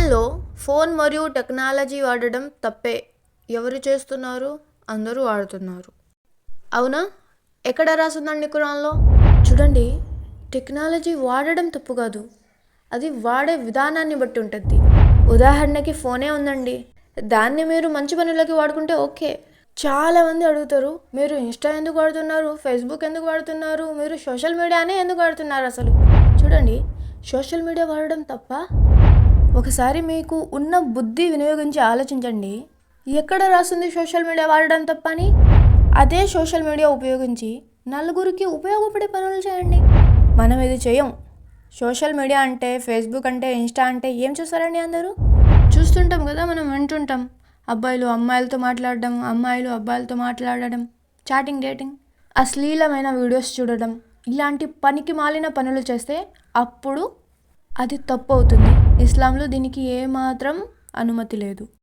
జనాల్లో ఫోన్ మరియు టెక్నాలజీ వాడడం తప్పే. ఎవరు చేస్తున్నారు? అందరూ వాడుతున్నారు. అవునా? ఎక్కడ రాసిందండి కురాన్లో చూడండి. టెక్నాలజీ వాడడం తప్పు కాదు. అది వాడే విధానాన్ని బట్టి ఉంటుంది. ఉదాహరణకి ఫోనే ఉందండి. దాన్ని మీరు మంచి పనులకి వాడుకుంటే ఓకే. చాలామంది అడుగుతారు మీరు ఇన్స్టా ఎందుకు వాడుతున్నారు? ఫేస్బుక్ ఎందుకు వాడుతున్నారు? మీరు సోషల్ మీడియానే ఎందుకు వాడుతున్నారు అసలు? చూడండి. సోషల్ మీడియా వాడడం తప్ప? ఒకసారి మీకు ఉన్న బుద్ధి వినియోగించి ఆలోచించండి. ఎక్కడ రాస్తుంది సోషల్ మీడియా వాడడం తప్ప అని అదే సోషల్ మీడియా ఉపయోగించి నలుగురికి ఉపయోగపడే పనులు చేయండి. మనం ఇది చేయం. సోషల్ మీడియా అంటే ఫేస్బుక్ అంటే ఇన్స్టా అంటే ఏం చూస్తారండి అందరూ? చూస్తుంటాం కదా మనం వింటుంటాం. అబ్బాయిలు అమ్మాయిలతో మాట్లాడడం అమ్మాయిలు అబ్బాయిలతో మాట్లాడడం చాటింగ్ డేటింగ్. అశ్లీలమైన వీడియోస్ చూడడం ఇలాంటి పనికి మాలిన పనులు చేస్తే అప్పుడు అది తప్పు అవుతుంది ఇస్లాంలో దీనికి ఏమాత్రం అనుమతి లేదు.